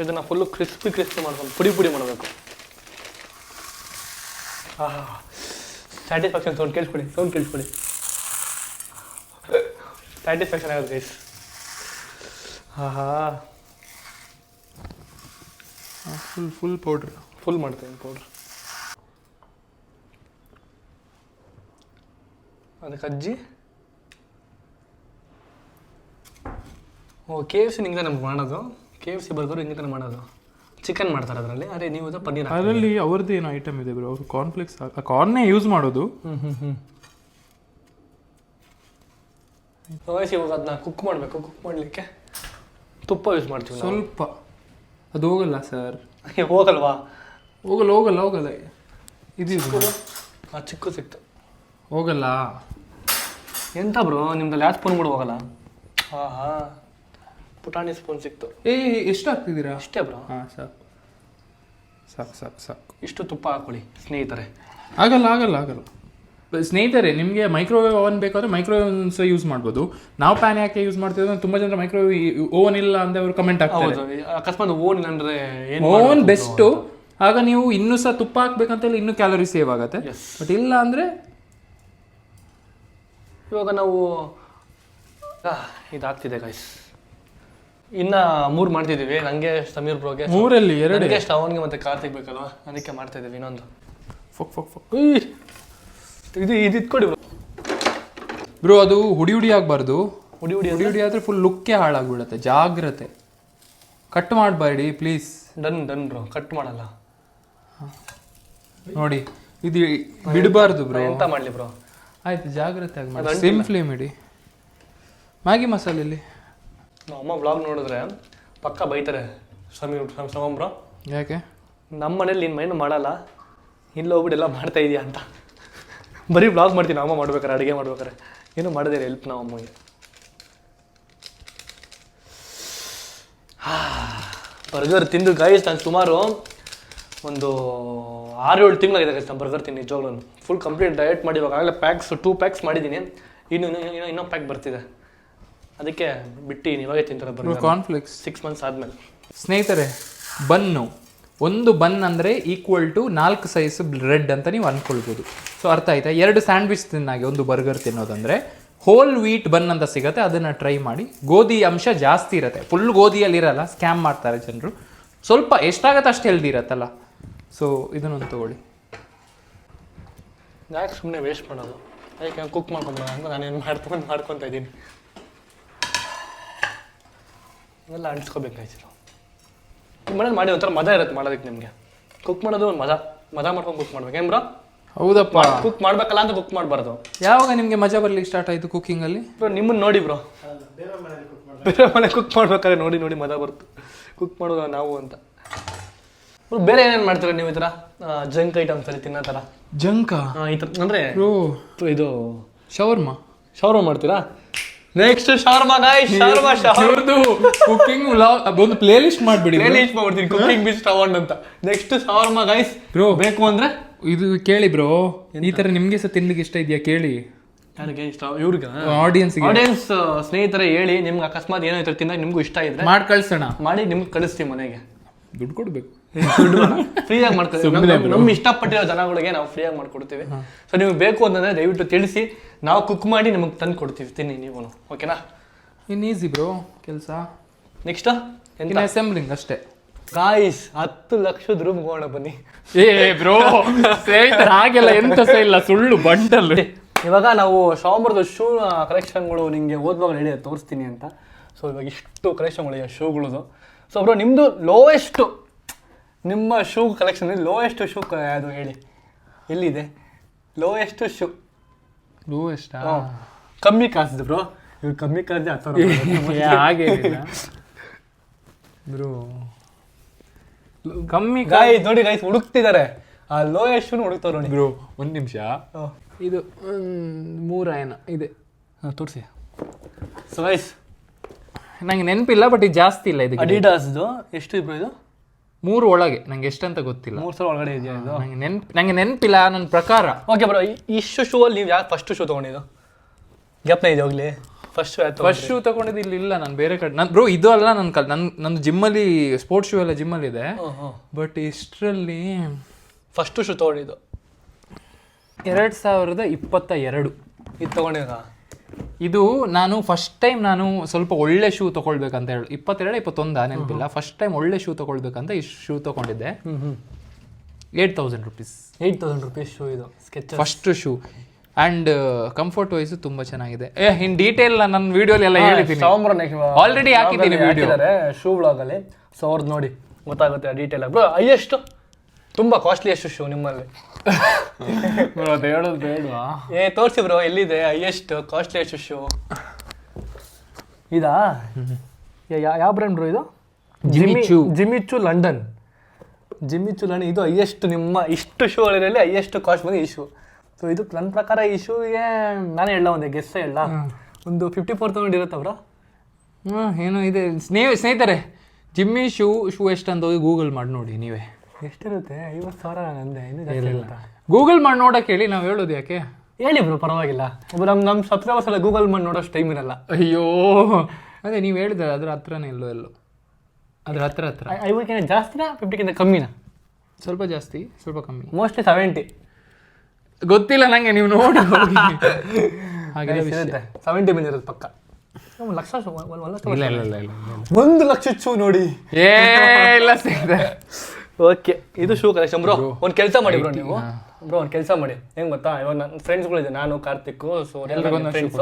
ಇದನ್ನು ಫುಲ್ಲು ಕ್ರಿಸ್ಪಿ ಕ್ರಿಸ್ಪಿ ಮಾಡ್ಕೊಂಡು ಪುಡಿ ಪುಡಿ ಮಾಡಬೇಕು. ಸ್ಯಾಟಿಸ್ಫ್ಯಾಕ್ಷನ್ ಸೌಂಡ್ ಕೇಳಿಸ್ಕೊಡಿ ಸೌಂಡ್ ಕೇಳಿಸ್ಕೊಡಿ ಸ್ಯಾಟಿಸ್ಫ್ಯಾಕ್ಷನ್ ಆಗುತ್ತೆ ಗೈಸ್ ಹಾ ಫುಲ್ ಫುಲ್ ಪೌಡ್ರ್ ಫುಲ್ ಮಾಡ್ತೀನಿ ಪೌಡ್ರ್ ಅದಕ್ಕೆ ಅಜ್ಜಿ? ಓ ಕೆ ಎಫ್ ಸಿ ನಿಂಗೆ ನಮ್ಗೆ ಮಾಡೋದು. ಕೆ ಎಫ್ ಸಿ ಬರ್ಗರು ಹಿಂಗೆ ತಾನೆ ಮಾಡೋದು. ಚಿಕನ್ ಮಾಡ್ತಾರೆ ಅದರಲ್ಲಿ. ಅದೇ ನೀವು ಅದು ಪನ್ನೀರ್ ಅದರಲ್ಲಿ ಅವ್ರದ್ದು ಏನು ಐಟಮ್ ಇದೆ ಬ್ರೋ ಅವರು ಕಾರ್ನ್ಫ್ಲೆಕ್ಸ್ ಕಾರ್ನೇ ಯೂಸ್ ಮಾಡೋದು. ಹ್ಞೂ ಹ್ಞೂ ಹ್ಞೂ ವಯಸ್ಸು ಇವಾಗ ಅದನ್ನ ಕುಕ್ ಮಾಡಬೇಕು ಕುಕ್ ಮಾಡಲಿಕ್ಕೆ. ತುಪ್ಪ ಯೂಸ್ ಮಾಡ್ತೀವಿ ನಾವು. ಸ್ವಲ್ಪ. ಅದು ಹೋಗಲ್ಲ ಸರ್. ಹೋಗಲ್ವಾ? ಹೋಗಲ್ಲ ಹೋಗಲ್ಲ ಹೋಗಲ್ಲ. ಇದು ಆ ಚಿಕ್ಕ ಸಿಕ್ತು. ಹೋಗಲ್ಲ. ಎಂತ ಬ್ರೋ ನಿಮ್ದಲ್ಲಿ ಯಾವ ಸ್ಪೂನ್ ಕೂಡ ಹೋಗಲ್ಲ? ಹಾ ಹಾ ಪುಟಾಣಿ ಸ್ಪೂನ್ ಸಿಕ್ತು. ಏ ಎಷ್ಟು ಹಾಕ್ತಿದ್ದೀರಾ? ಅಷ್ಟೇ ಬ್ರೋ ಹಾಂ ಸಾಕು. ಸಾಕು ಸಾಕು ಸಾಕು. ಇಷ್ಟು ತುಪ್ಪ ಹಾಕೊಳ್ಳಿ ಸ್ನೇಹಿತರೆ. ಆಗಲ್ಲ ಆಗಲ್ಲ ಆಗಲ್ಲ. ಸ್ನೇಹಿತರೆ ನಿಮಗೆ ಮೈಕ್ರೋವೇವ್ ಓವನ್ ಬೇಕಾದ್ರೆ ಮೈಕ್ರೋವೇವ್ ಸಹ ಯೂಸ್ ಮಾಡ್ಬೋದು. ನಾವು ಪ್ಯಾನ್ ಯಾಕೆ ಯೂಸ್ ಮಾಡ್ತೀವಿ ಅಂದ್ರೆ ತುಂಬ ಜನ ಮೈಕ್ರೋವೇವ್ ಓವನ್ ಇಲ್ಲ ಅಂದ್ರೆ ಅವರು ಕಮೆಂಟ್ ಆಗ್ತಾರೆ ಅಕಸ್ಮಾತ್ ಅಕಸ್ಮಾತ್ ಓನ್ ಅಂದ್ರೆ ಓನ್ ಓವನ್ ಬೆಸ್ಟು ಆಗ ನೀವು ಇನ್ನೂ ಸಹ ತುಪ್ಪ ಹಾಕ್ಬೇಕಂತ ಹೇಳಿ ಇನ್ನೂ ಕ್ಯಾಲೋರಿ ಸೇವ್ ಆಗುತ್ತೆ. ಬಟ್ ಇಲ್ಲ ಅಂದರೆ ಇವಾಗ ನಾವು ಇದಾಗ್ತಿದೆ ಗೈಸ್ ಇನ್ನ ಮೂರು ಮಾಡ್ತಿದ್ದೀವಿ. ನನಗೆ ಸಮೀರ್ ಬ್ರೋಗೆ. ಮೂರಲ್ಲಿ ಎರಡು. ಅವನ್ಗೆ ಮತ್ತೆ ಕಾರ್ ತೆಗ್ಬೇಕಲ್ವಾ? ಅದಕ್ಕೆ ಮಾಡ್ತಾ ಇದೀವಿ ಇನ್ನೊಂದು. Fuck fuck fuck. ಇದು ಇದು ಇದ್ಕೊಡಿ. ಬ್ರೋ ಬ್ರೋ ಅದು ಹುಡಿ ಹುಡಿ ಆಗಬಾರ್ದು. ಹುಡಿ ಹುಡಿ ಹುಡಿ ಹುಡಿ ಆದರೆ ಫುಲ್ ಲುಕ್ಕೇ ಹಾಳಾಗ್ಬಿಡುತ್ತೆ. ಜಾಗ್ರತೆ. ಕಟ್ ಮಾಡಬೇಡಿ please done done bro. Cut ಮಾಡಲ್ಲ. ನೋಡಿ ಇದು ಬಿಡಬಾರ್ದು ಬ್ರೋ. ಎಂತ ಮಾಡಲಿ ಬ್ರೋ? ಆಯ್ತು ಜಾಗ್ರತೆ ಆಗಿ ಮಾಡಿ ಸೇಮ್ ಫ್ಲೇಮ್ ಇಡಿ. ಮ್ಯಾಗಿ ಮಸಾಲೆಯಲ್ಲಿ ನಮ್ಮ ಅಮ್ಮ ಬ್ಲಾಗ್ ನೋಡಿದ್ರೆ ಪಕ್ಕ ಬೈತಾರೆ ಸ್ವಾಮಿ ಸ್ವಾಮಿ ಬ್ರೋ. ಯಾಕೆ? ನಮ್ಮ ಮನೇಲಿ ನಿನ್ನ ಮೈನು ಮಾಡಲ್ಲ. ಇಲ್ಲೋಗ್ಬಿಟ್ಟು ಎಲ್ಲ ಮಾಡ್ತಾ ಇದೀಯ ಅಂತ. ಬರೀ ಬ್ಲಾಗ್ ಮಾಡ್ತೀನಿ ಅಮ್ಮ ಮಾಡ್ಬೇಕಾರೆ ಅಡುಗೆ ಮಾಡ್ಬೇಕಾರೆ ಏನು ಮಾಡಿದೆ ಹೆಲ್ಪ್ ನಾವು ಅಮ್ಮಗೆ. ಬರ್ಗರ್ ತಿಂದು ಗೈಸ್ ನಾನು ಸುಮಾರು ಒಂದು ಆರು ಏಳು ತಿಂಗಳಾಗಿದೆ ಗೈಸ್ ನಾನು ಬರ್ಗರ್ ತಿನ್ನಿ ನಿಜವಾಗ್ಲೂ ಫುಲ್ ಕಂಪ್ಲೀಟ್ ಡಯಟ್ ಮಾಡಿ ಆಗಲೇ ಪ್ಯಾಕ್ಸ್ ಟೂ ಪ್ಯಾಕ್ಸ್ ಮಾಡಿದ್ದೀನಿ. ಇನ್ನು ಇನ್ನು ಇನ್ನೂ ಇನ್ನೊಂದು ಪ್ಯಾಕ್ ಬರ್ತಿದೆ. ಅದಕ್ಕೆ ಬಿಟ್ಟು ಇವಾಗೇ ತಿಂತಾರೆ ಬರ್ಗರ್ ಕಾನ್ಫ್ಲಿಕ್ಸ್ ಸಿಕ್ಸ್ ಮಂತ್ಸ್ ಆದಮೇಲೆ. ಸ್ನೇಹಿತರೆ ಬನ್ನು. ಒಂದು ಬನ್ ಅಂದರೆ ಈಕ್ವಲ್ ಟು ನಾಲ್ಕು ಸೈಜ್ ಬ್ರೆಡ್ ಅಂತ ನೀವು ಅಂದ್ಕೊಳ್ಬೋದು ಸೊ ಅರ್ಥ ಆಯ್ತಾ? ಎರಡು ಸ್ಯಾಂಡ್ವಿಚ್ ತಿನ್ನಾಗೆ, ಒಂದು ಬರ್ಗರ್ ತಿನ್ನೋದಂದರೆ ಹೋಲ್ ವೀಟ್ ಬನ್ ಅಂತ ಸಿಗುತ್ತೆ, ಅದನ್ನು ಟ್ರೈ ಮಾಡಿ. ಗೋಧಿ ಅಂಶ ಜಾಸ್ತಿ ಇರುತ್ತೆ. ಫುಲ್ ಗೋಧಿಯಲ್ಲಿ ಇರಲ್ಲ ಸ್ಕ್ಯಾಮ್ ಮಾಡ್ತಾರೆ ಜನರು. ಸ್ವಲ್ಪ ಎಷ್ಟಾಗತ್ತೆ ಅಷ್ಟು ಹೆಲ್ದಿ ಇರತ್ತಲ್ಲ. ಸೊ ಇದನ್ನೊಂದು ತಗೊಳ್ಳಿ. ಯಾಕೆ ಸುಮ್ಮನೆ ವೇಸ್ಟ್ ಮಾಡೋದು? ಅದಕ್ಕೆ ಕುಕ್ ಮಾಡ್ಕೊಂಡು ಅಂತ ನಾನೇನು ಮಾಡ್ಕೊಂಡು ಮಾಡ್ಕೊತಾ ಇದ್ದೀನಿ ಇವೆಲ್ಲ ಅಂಟಿಸ್ಕೋಬೇಕಾಯ್ತು. ಮನೇಲಿ ಮಾಡಿ ಒಂಥರ ಮಜಾ ಇರುತ್ತೆ ಮಾಡೋದಕ್ಕೆ ನಿಮಗೆ. ಕುಕ್ ಮಾಡೋದು ಒಂದು ಮಜಾ ಮಜಾ ಮಾಡ್ಕೊಂಡು ಕುಕ್ ಮಾಡ್ಬೇಕು ಏನು ಬ್ರೋ? ಹೌದಪ್ಪ. ಕುಕ್ ಮಾಡ್ಬೇಕಲ್ಲ ಅಂತ ಕುಕ್ ಮಾಡಬಾರ್ದು. ಯಾವಾಗ ನಿಮಗೆ ಮಜಾ ಬರ್ಲಿಕ್ಕೆ ಸ್ಟಾರ್ಟ್ ಆಯಿತು ಕುಕ್ಕಿಂಗಲ್ಲಿ ಬ್ರೋ ನಿಮ್ಮನ್ನ ನೋಡಿ ಬ್ರೋ. ಬೇರೆ ಮನೆ ಕುಕ್ ಮಾಡ್ಬೇಕಾದ್ರೆ ನೋಡಿ ನೋಡಿ ಮಜಾ ಬರುತ್ತೆ. ಕುಕ್ ಮಾಡೋದು ನಾವು ಅಂತ. ಬ್ರೋ ಬೇರೆ ಏನೇನು ಮಾಡ್ತೀರಾ ನೀವು ಈ ಥರ? ಜಂಕ್ ಐಟಮ್ಸ್ ಅಲ್ಲಿ ತಿನ್ನೋ ಥರ? ಜಂಕ ಈ ಥರ ಅಂದರೆ ಇದು ಶವರ್ಮ? ಶವರ್ಮ ಮಾಡ್ತೀರಾ? Next shawarma guy shawarma cooking cooking ಒಂದು ಪ್ಲೇ ಲಿಸ್ಟ್ ಮಾಡ್ಬಿಡಿ ಪ್ಲೇ ಲಿಸ್ಟ್ ಮಾಡ್ತೀನಿ ಕುಕಿಂಗ್ ಬಿಸ್ ತಗೊಂಡ್ ಅಂತ. ನೆಕ್ಸ್ಟ್ ಶಾರ್ಮಾ ಗೈಸ್ ಬ್ರೋ ಬೇಕು ಅಂದ್ರೆ? ಇದು ಕೇಳಿ ಬ್ರೋ ಈ ತರ ನಿಮಗೆ ಸಹ ತಿನ್ಲಿಕ್ಕೆ ಇಷ್ಟ ಇದೆಯಾ ಕೇಳಿ. ನನಗೆ ಇಷ್ಟ ಇವ್ರಿಗೆ? ಆಡಿಯನ್ಸ್ ಆಡಿಯನ್ಸ್ ಸ್ನೇಹಿತರೆ ಹೇಳಿ ನಿಮ್ಗೆ ಅಕಸ್ಮಾತ್ ಏನೋ ತಿನ್ನಕ್ಕೆ ನಿಮ್ಗೂ ಇಷ್ಟ ಇದ್ರೆ ಮಾಡಿ ಕಳ್ಸೋಣ ಮಾಡಿ ನಿಮ್ಗೆ ಕಳಿಸ್ತೀವಿ ಮನೆಗೆ. ದುಡ್ಡು ಕೊಡ್ಬೇಕು. ಫ್ರೀಯಾಗಿ ಮಾಡ್ಕೊಡ್ತೀವಿ ನಮ್ಮ ಇಷ್ಟಪಟ್ಟಿರೋ ಜನಗಳಿಗೆ ನಾವು ಫ್ರೀಯಾಗಿ ಮಾಡ್ಕೊಡ್ತೀವಿ. ಸೊ ನಿಮ್ಗೆ ಬೇಕು ಅಂತಂದ್ರೆ ದಯವಿಟ್ಟು ತಿಳಿಸಿ. ನಾವು ಕುಕ್ ಮಾಡಿ ನಿಮಗೆ ತಂದು ಕೊಡ್ತೀವಿ. ತಿನ್ನಿ ನೀವು ಓಕೆನಾ ಇನ್ ಈಸಿ ಬ್ರೋ ಕೆಲಸ. ನೆಕ್ಸ್ಟ್ ಅಸೆಂಬ್ಲಿಂಗ್ ಅಷ್ಟೇ. ಗಾಯ್ಸ್ ಹತ್ತು ಲಕ್ಷದ ರೂಮ್ ಹೋಗೋಣ ಬನ್ನಿ. ಏ ಬ್ರೋ ಸ್ನೇಹಿತರ ಹಾಗೆಲ್ಲ ಎಂತ ಸಹ ಇಲ್ಲ. ಸುಳ್ಳು ಬಂಡಲ್ ಇವಾಗ ನಾವು ಶಾಮರದ ಶೂ ಕಲೆಕ್ಷನ್ಗಳು ನಿಮಗೆ ಓದುವಾಗ ಹೇಳಿ ತೋರಿಸ್ತೀನಿ ಅಂತ. ಸೊ ಇವಾಗ ಇಷ್ಟು ಕಲೆಕ್ಷನ್ಗಳಿವೆ ಶೂಗಳದು ಸೊ ಬ್ರೋ ನಿಮ್ಮದು ಲೋಯೆಸ್ಟು ನಿಮ್ಮ ಶೂ ಕಲೆಕ್ಷನ್ ಲೋಯೆಸ್ಟ್ ಶೂ ಯಾವುದು ಹೇಳಿ? ಎಲ್ಲಿದೆ? ಲೋಯೆಸ್ಟ್ ಶೂ ಲೋಯೆಸ್ಟ್ ಕಮ್ಮಿ ಕಾಸಿದ್ರು ಬ್ರೋ ಇವ್ರು ಕಮ್ಮಿ ಕಾಸಿದೆ ಹತ್ತು ಹಾಗೆ ಬ್ರೋ ಕಮ್ಮಿ ಗಾಯಿ ನೋಡಿ ಗೈಸ್ ಹುಡುಕ್ತಿದ್ದಾರೆ. ಆ ಲೋಯೆಸ್ಟ್ ಶೂ ಹುಡುಕ್ತಾವ್ರು ನೋಡಿ. ಬ್ರೋ ಒಂದ್ ನಿಮಿಷ. ಇದು ಇದು ಮೂರಾಯನ ಇದೆ. ತೋರಿಸಿ. ಸೊ ನಂಗೆ ನೆನಪಿಲ್ಲ ಬಟ್ ಇದು ಜಾಸ್ತಿ ಇಲ್ಲ ಇದು. ಅಡಿಡಾಸ್ದು ಎಷ್ಟು ಬ್ರೋ ಇದು? ಮೂರು ಒಳಗೆ ನಂಗೆ ಎಷ್ಟಂತ ಗೊತ್ತಿಲ್ಲ. ಮೂರು ಸಾವಿರ ಒಳಗಡೆ ಇದೆಯಾ ಇದು? ನಂಗೆ ನೆನ್ಪ್ ನಂಗೆ ನೆನಪಿಲ್ಲ ನನ್ನ ಪ್ರಕಾರ. ಓಕೆ ಬ್ರೋ ಇಷ್ಟು ಶೂ ಅಲ್ಲಿ ನೀವು ಯಾಕೆ ಫಸ್ಟ್ ಶೂ ತೊಗೊಂಡಿದ್ದು? ಗ್ಯಾಪ್ನ ಇದೆ ಹೋಗ್ಲಿ? ಫಸ್ಟ್ ಫಸ್ಟ್ ಶೂ ತಗೊಂಡಿದ್ದು? ಇಲ್ಲಿ ಇಲ್ಲ ನಾನು ಬೇರೆ ಕಡೆ. ನಾನು ಬ್ರೋ ಇದು ಅಲ್ಲ ನನ್ನ ಕಲ್ ನನ್ನ ನಂದು ಜಿಮ್ಮಲ್ಲಿ ಸ್ಪೋರ್ಟ್ಸ್ ಶೂ ಎಲ್ಲ ಜಿಮ್ಮಲ್ಲಿ ಇದೆ. ಬಟ್ ಇಷ್ಟರಲ್ಲಿ ಫಸ್ಟ್ ಶೂ ತೊಗೊಂಡಿದ್ದು. ಎರಡು ಸಾವಿರದ ಇಪ್ಪತ್ತ ಎರಡು. ಇದು ತೊಗೊಂಡಿದ್ದ ಇದು ನಾನು ಫಸ್ಟ್ ಟೈಮ್ ನಾನು ಸ್ವಲ್ಪ ಒಳ್ಳೆ ಶೂ ತಗೊಳ್ಬೇಕಂತ ಹೇಳಿ. ಇಪ್ಪತ್ತೆರಡು ಇಪ್ಪತ್ತೊಂದ ನೆನಪಿಲ್ಲ. ಫಸ್ಟ್ ಟೈಮ್ ಒಳ್ಳೆ ಶೂ ತಗೊಳ್ಬೇಕಂತ ಈ ಶೂ ತಗೊಂಡಿದ್ದೆ. Eight thousand rupees eight thousand rupees shoe ಇದು. Sketch first shoe and comfort wise ತುಂಬ ಚೆನ್ನಾಗಿದೆ. ಏ ಇನ್ ಡೀಟೇಲ್ ನನ್ನ ವಿಡಿಯೋಲಿ ಎಲ್ಲ ಹೇಳಿದ್ದೀನಿ. ಆಲ್ರೆಡಿ ಹಾಕಿದ್ದೀನಿ ವಿಡಿಯೋ ಶೂ ಬ್ಲಾಗಲ್ಲಿ ಸೊ ಅವ್ರದ್ದು ನೋಡಿ ಗೊತ್ತಾಗುತ್ತೆ ಡೀಟೇಲ್ ಬ್ರೋ ಹೈಯೆಸ್ಟ್ ತುಂಬ ಕಾಸ್ಟ್ಲಿಯೆಸ್ಟ್ ಶೂ ನಿಮ್ಮಲ್ಲಿ ಅದು ಹೇಳೋದು ಬೇಡವಾ? ಏ ತೋರಿಸಿ ಬ್ರೋ ಎಲ್ಲಿದೆ? ಹೈಯೆಸ್ಟ್ ಕಾಸ್ಟ್ಲಿಯೆಸ್ಟ್ ಶೂ ಇದಾ? ಯಾವ ಬ್ರ್ಯಾಂಡ್ ಬ್ರೋ ಇದು? Jimmy Choo Jimmy Choo London. Jimmy Choo Choo London. ಇದು ಹೈಯೆಸ್ಟ್ ನಿಮ್ಮ ಇಷ್ಟು ಶೂಗಳಲ್ಲಿ ಹೈಯೆಸ್ಟ್ ಕಾಸ್ಟ್ ಬಂದು ಈ ಶೂ ಸೊ ಇದು ನನ್ನ ಪ್ರಕಾರ ಈ ಶೂಗೆ ನಾನೇ ಹೇಳ ಒಂದು ಗೆಸ್ ಹೇಳ ಒಂದು ಫಿಫ್ಟಿ ಫೋರ್ ತೌಸಂಡ್ ಇರುತ್ತೆ ಬ್ರೋ ಹ್ಞೂ ಏನೋ ಇದೆ. ಸ್ನೇಹ ಸ್ನೇಹಿತರೆ ಜಿಮ್ಮಿ ಶೂ ಶೂ ಎಷ್ಟು ಅಂತ ಹೋಗಿ ಗೂಗಲ್ ಮಾಡಿ ನೋಡಿ ನೀವೇ. ಎಷ್ಟಿರುತ್ತೆ? ಐವತ್ತು ಸಾವಿರ ನಂದೆ ಇನ್ನು ಇನ್ನೂ ಜಾಸ್ತಿ ಇರುತ್ತಾ? ಗೂಗಲ್ ಮಾಡಿ ನೋಡಕ್ಕೆ ಹೇಳಿ ನಾವು ಹೇಳೋದು ಯಾಕೆ? ಹೇಳಿ ಬ್ರೋ ಪರವಾಗಿಲ್ಲ. ಒಬ್ಬ ನಮ್ಮ ನಮ್ಮ ಸಬ್ಸ್ಕ್ರೈಬರ್ಸ್ ಎಲ್ಲ ಗೂಗಲ್ ಮಾಡಿ ನೋಡೋಷ್ಟು ಟೈಮ್ ಇರಲ್ಲ. ಅಯ್ಯೋ. ಅದೇ ನೀವು ಹೇಳಿದ್ರೆ ಅದ್ರ ಹತ್ರನೇ ಎಲ್ಲೋ ಎಲ್ಲೋ? ಅದ್ರ ಹತ್ರ ಹತ್ರ. ಐವತ್ತಕ್ಕಿಂತ ಜಾಸ್ತಿನಾ ಫಿಫ್ಟಿಕ್ಕಿಂತ ಕಮ್ಮಿನಾ? ಸ್ವಲ್ಪ ಜಾಸ್ತಿ ಸ್ವಲ್ಪ ಕಮ್ಮಿ. ಮೋಸ್ಟ್ಲಿ ಸೆವೆಂಟಿ ಗೊತ್ತಿಲ್ಲ ನನಗೆ ನೀವು ನೋಡಿ ಹೋಗಿ. ಸೆವೆಂಟಿ ಬಂದಿರೋದು ಪಕ್ಕ. ಒಂದು ಲಕ್ಷ ಒಂದ್- ಲಕ್ಷ ಚೂ ನೋಡಿ. ಏ ಇಲ್ಲ ಸಿಗ್ದೆ. ಓಕೆ ಇದು ಶೂ ಕಲೆಕ್ಷನ್ ಬ್ರೋ ಒಂದು ಕೆಲಸ ಮಾಡಿ ಬ್ರೋ ನೀವು. ಬ್ರೋ ಒಂದು ಕೆಲಸ ಮಾಡಿ. ಹೆಂಗ್ ಗೊತ್ತಾ? ಇವಾಗ ನನ್ನ ಫ್ರೆಂಡ್ಸ್ಗಳಿದೆ ನಾನು ಕಾರ್ತಿಕ್ ಸೊ ಫ್ರೆಂಡ್ಸ್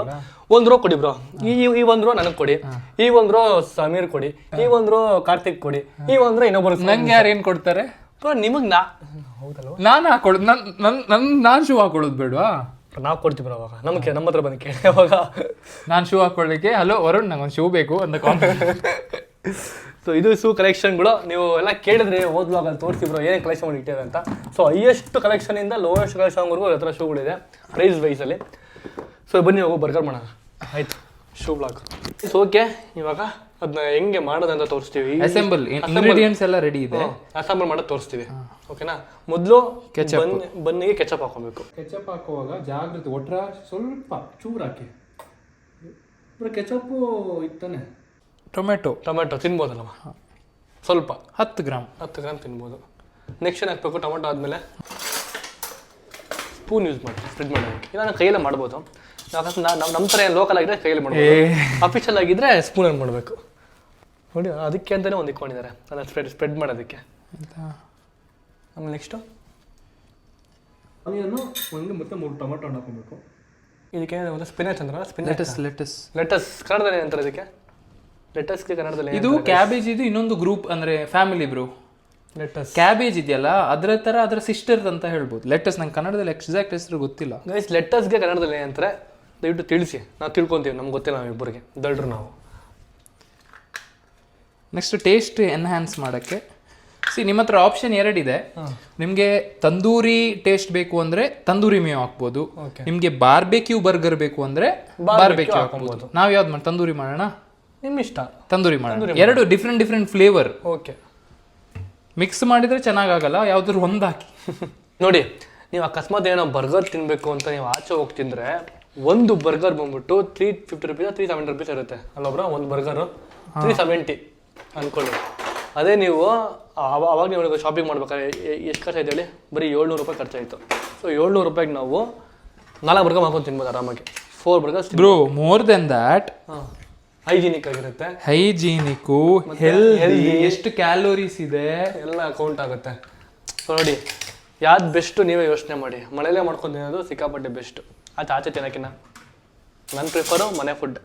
ಒಂದು ರೋ ಕೊಡಿ ಬ್ರೋ ಈ ಈ- ಒಂದು ರೋ ನನಗೆ ಕೊಡಿ. ಈ ಒಂದು ರೋ ಸಮೀರ್ ಕೊಡಿ. ಈ ಒಂದು ರೋ ಕಾರ್ತಿಕ್ ಕೊಡಿ. ಈ ಒಂದು ರೋ ಇನ್ನೊಬ್ಬರು ನಂಗೆ ಯಾರು ಏನು ಕೊಡ್ತಾರೆ? ಬ್ರೋ ನಿಮಗೆ ನಾ ಹೌದಲ್ವ? ನಾನು ಹಾಕೊಳ್ಳೋದು ನನ್ ನನ್ ನನ್ ಶೂ ಹಾಕೊಳ್ಳೋದು ಬೇಡವಾ? ನಾವು ಕೊಡ್ತೀವಿ ಬ್ರೋ ಅವಾಗ. ನಮಗೆ ನಮ್ಮ ಹತ್ರ ಬಂದು ಕೇಳಿ ಅವಾಗ. ನಾನು ಶೂ ಹಾಕೊಳ್ಳಿಕ್ಕೆ ಹಲೋ ವರುಣ್ ನಂಗೆ ಒಂದು ಶೂ ಬೇಕು ಅಂತ ಕಾಮೆಂಟ್ ಸೊ ಇದು ಶೂ ಕಲೆಕ್ಷನ್ಗಳು ನೀವು ಎಲ್ಲ ಕೇಳಿದ್ರೆ ಓದ್ವಾಗ ಅಲ್ಲಿ ತೋರಿಸಿ ಬ್ರೋ ಏನೇ ಕಲೆಕ್ಷನ್ ಮಾಡಿ ಇಟ್ಟಿದೆ ಅಂತ. ಸೊ ಹೈಯೆಸ್ಟ್ ಕಲೆಕ್ಷನಿಂದ ಲೋಯೆಸ್ಟ್ ಕಲೆಕ್ಷನ್ವರೆಗೂ ಹತ್ರ ಶೂಗಳಿದೆ ಪ್ರೈಸ್ ವೈಸಲ್ಲಿ ಸೊ ಬನ್ನಿ ಹೋಗು ಬರ್ಗರ್ ಮಾಡೋಣ. ಆಯ್ತು. ಶೂ ಬ್ಲಾಕ್ ಸೊ ಓಕೆ ಇವಾಗ ಅದನ್ನ ಹೆಂಗೆ ಮಾಡೋದಂತ ತೋರಿಸ್ತೀವಿ. ಅಸೆಂಬಲ್ ಇಂಗ್ರೀಡಿಯೆಂಟ್ಸ್ ಎಲ್ಲ ರೆಡಿ ಇದೆ. ಅಸೆಂಬಲ್ ಮಾಡೋದು ತೋರಿಸ್ತೀವಿ. ಓಕೆನಾ ಮೊದಲು ಬನ್ನಿಗೆ ಕೆಚಪ್ ಹಾಕೋಬೇಕು ಕೆಚಪ್ ಹಾಕುವಾಗ ಜಾಗೃತಿ ಒಟ್ರ ಸ್ವಲ್ಪ ಚೂರು ಹಾಕಿ. ಕೆಚಪ್ಪು ಇತ್ತಾನೆ ಟೊಮೆಟೊ. ಟೊಮೆಟೊ ತಿನ್ಬೋದಲ್ಲ ಸ್ವಲ್ಪ. ಹತ್ತು ಗ್ರಾಮ್. ಹತ್ತು ಗ್ರಾಮ್ ತಿನ್ಬೋದು. ನೆಕ್ಸ್ಟ್ ಏನು ಹಾಕ್ಬೇಕು? ಟೊಮೆಟೊ ಆದಮೇಲೆ ಸ್ಪೂನ್ ಯೂಸ್ ಮಾಡಿ ಸ್ಪ್ರೆಡ್ ಮಾಡೋದಕ್ಕೆ ಇಲ್ಲ ನಾನು ಕೈಯಲ್ಲೇ ಮಾಡ್ಬೋದು. ನಾವು ನಮ್ಮ ನಮ್ಮ ಥರ ಲೋಕಲ್ ಆಗಿದ್ರೆ ಕೈಯಲ್ಲಿ ಮಾಡ್ಬೋದು. ಅಫಿಷಿಯಲ್ ಆಗಿದ್ರೆ ಸ್ಪೂನಲ್ಲಿ ಮಾಡಬೇಕು. ನೋಡಿ ಅದಕ್ಕೆ ಅಂತಲೇ ಒಂದು ಇಟ್ಕೊಂಡಿದ್ದಾರೆ. ಅದನ್ನು ಸ್ಪ್ರೆಡ್ ಸ್ಪ್ರೆಡ್ ಮಾಡೋದಕ್ಕೆ. ಆಮೇಲೆ ನೆಕ್ಸ್ಟು ಆನಿಯನ್ನು ಒಂದು ಮತ್ತೆ ಮೂರು ಟೊಮೆಟೊ ಹಣ್ಣು ಹಾಕೊಬೇಕು ಇದಕ್ಕೆ ಒಂದು ಸ್ಪಿನಚ್ ಅಂದ್ರೆ ಸ್ಪಿನಚ್ ಲೆಟಸ್ ಲೆಟಸ್ ಲೆಟಸ್ ಕನ್ನಡದಲ್ಲಿ ಏನಂತಾರೆ ಇದಕ್ಕೆ? ಲೆಟಸ್ಗೆ ಕನ್ನಡದಲ್ಲಿ ಇದು ಕ್ಯಾಬೇಜ್ ಇದು ಇನ್ನೊಂದು ಗ್ರೂಪ್ ಅಂದ್ರೆ ಫ್ಯಾಮಿಲಿ ಬ್ರೋ ಲೆಟಸ್ ಕ್ಯಾಬೇಜ್ ಇದೆಯಲ್ಲ ಅದರ ತರ ಅದರ ಸಿಸ್ಟರ್ ಅಂತ ಹೇಳ್ಬೋದು. ಲೆಟಸ್ ನಂಗೆ ಕನ್ನಡದಲ್ಲಿ ಎಕ್ಸಾಕ್ಟ್ ಹೆಸರು ಗೊತ್ತಿಲ್ಲ. ಗೈಸ್ ಲೆಟರ್ಸ್ಗೆ ಕನ್ನಡದಲ್ಲಿ ಏನಂತಾರೆ ದಯವಿಟ್ಟು ತಿಳಿಸಿ. ನಾವು ತಿಳ್ಕೊಂತೀವಿ ನಮ್ಗೆ ಗೊತ್ತಿಲ್ಲ ನಾವು ಇಬ್ಬರಿಗೆ. ನಾವು. ನೆಕ್ಸ್ಟ್ ಟೇಸ್ಟ್ ಎನ್ಹ್ಯಾನ್ಸ್ ಮಾಡೋಕ್ಕೆ. ಸಿ ನಿಮ್ಮ ಹತ್ರ ಆಪ್ಷನ್ ಎರಡಿದೆ ನಿಮಗೆ ತಂದೂರಿ ಟೇಸ್ಟ್ ಬೇಕು ಅಂದ್ರೆ ತಂದೂರಿ ಮೇವು ಹಾಕ್ಬೋದು. ನಿಮಗೆ ಬಾರ್ಬೆಕ್ಯೂ ಬರ್ಗರ್ ಬೇಕು ಅಂದ್ರೆ ಬಾರ್ಬೆಕ್ಯೂ ಹಾಕ್ಬೋದು. ನಾವು ಯಾವ್ದು ಮಾಡಿ ತಂದೂರಿ ಮಾಡೋಣ? ನಿಮ್ಮ ಇಷ್ಟ ತಂದೂರಿ ಮಾಡೋಣ. ಎರಡು different different flavour okay mix ಮಾಡಿದ್ರೆ ಚೆನ್ನಾಗಾಗಲ್ಲ ಯಾವ್ದಾದ್ರು ಒಂದು ಹಾಕಿ ನೋಡಿ ನೀವು ಅಕಸ್ಮಾತ್ ಏನೋ ಬರ್ಗರ್ ತಿನ್ನಬೇಕು ಅಂತ ನೀವು ಆಚೆ ಹೋಗಿ ತಿಂದರೆ ಒಂದು ಬರ್ಗರ್ ಬಂದ್ಬಿಟ್ಟು three fifty rupees three seventy rupees ಇರುತ್ತೆ. ಅಲ್ಲೊಬ್ರ ಒಂದು ಬರ್ಗರು ತ್ರೀ ಸೆವೆಂಟಿ ಅಂದ್ಕೊಳ್ಳಿ ಅದೇ ನೀವು ಅವ- ಅವಾಗ ನೀವು ಶಾಪಿಂಗ್ ಮಾಡ್ಬೇಕಾದ್ರೆ ಎಷ್ಟು ಖರ್ಚಾಯ್ತು ಹೇಳಿ? ಬರೀ ಏಳ್ನೂರು ರೂಪಾಯಿ ಖರ್ಚಾಯಿತು. ಸೊ ಏಳ್ನೂರು ರೂಪಾಯಿಗೆ ನಾವು ನಾಲ್ಕು ಬರ್ಗರ್ ಮಾಡ್ಕೊಂಡು ತಿನ್ಬೋದು ಆರಾಮಾಗಿ. Four burgers bro more than that ಹಾಂ. ಹೈಜಿನಿಕ್ ಆಗಿರುತ್ತೆ. ಹೈಜೀನಿಕ್ಕು ಹೆಲ್ದಿ ಎಷ್ಟು ಕ್ಯಾಲೋರೀಸ್ ಇದೆ? ಎಲ್ಲ ಕೌಂಟ್ ಆಗುತ್ತೆ. ಸೊ ನೋಡಿ ಯಾವ್ದು ಬೆಸ್ಟು ನೀವೇ ಯೋಚನೆ ಮಾಡಿ. ಮಳೆಯಲ್ಲೇ ಮಾಡ್ಕೊಂಡು ತಿನ್ನೋದು ಸಿಕ್ಕಾಪಟ್ಟೆ ಬೆಸ್ಟು ಆಚೆ ಆಚೆ ತಿನ್ನೋಕ್ಕಿನ್ನ. ನನ್ನ ಪ್ರಿಫರು ಮನೆ ಫುಡ್